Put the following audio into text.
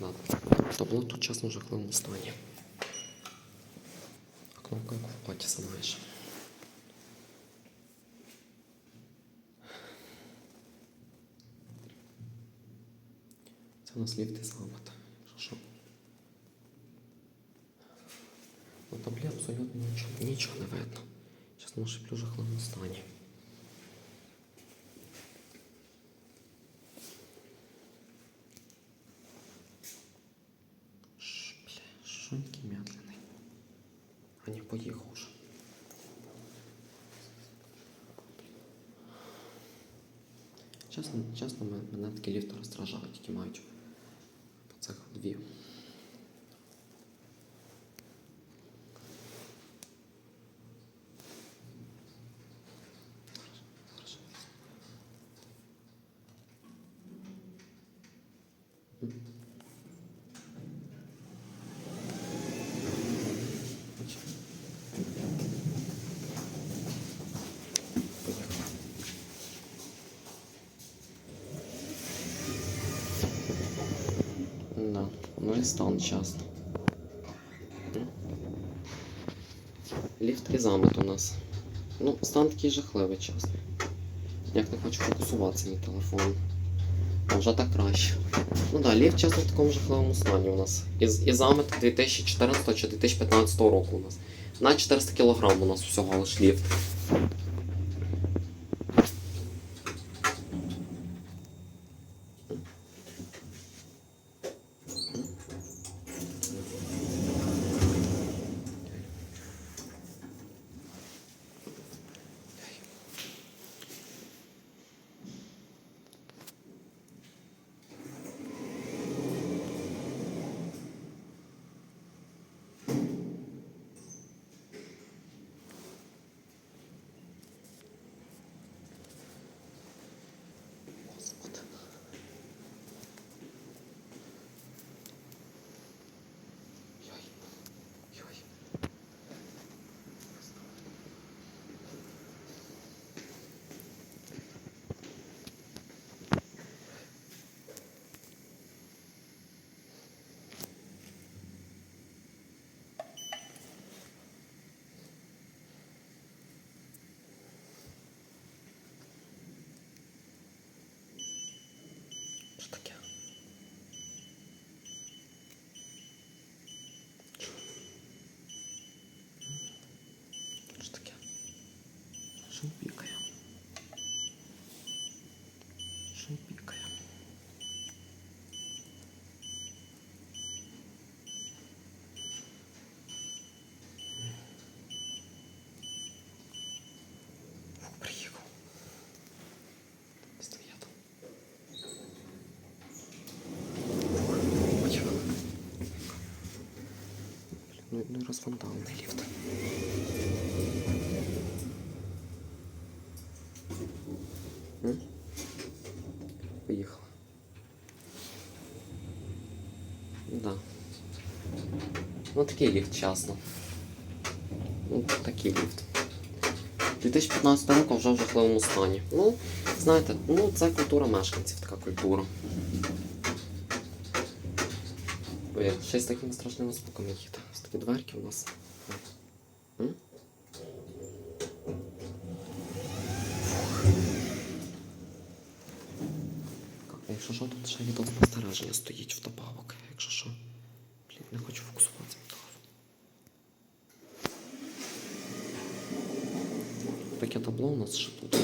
Надо. Табло тут чесно в жахливому стані. А кнопка в паті сама. Це у нас ліфт і запит. Що? На таблі абсолютно нічого, нічого не видно. Чесно, може в жахливому стані. Такий медленний? А не поїхав уже. Чесно, чесно, мене, такі ліфти роздражають, які мають по цих дві. Да, ну і стан чесно. М. Ліфт і замет у нас. Ну, стан такий жахливий, чесно. Як не хочу фокусуватися мій телефон. А вже так краще. Ну да, ліфт, чесно, в такому жахливому стані у нас. І, і замет 2014 чи 2015 року у нас. На 400 кг у нас всього лиш ліфт. Що він пікає? Що він пікає? Фу, приїхав. Стоять. Ой. Ну, ну і розвандалений ліфт. М? Поїхала. Да. Ну такий ліфт, чесно. Ну, такий ліфт. 2015 року вже в жахливому стані. Ну, знаєте, ну це культура мешканців, така культура. Ой, ще з такими страшними звуками їде. Ось такі дверки у нас. М? Якщо що, тут ще відеоспостереження стоїть вдобавок, якщо що. Блін, не хочу фокусуватися. Таке табло у нас ще тут.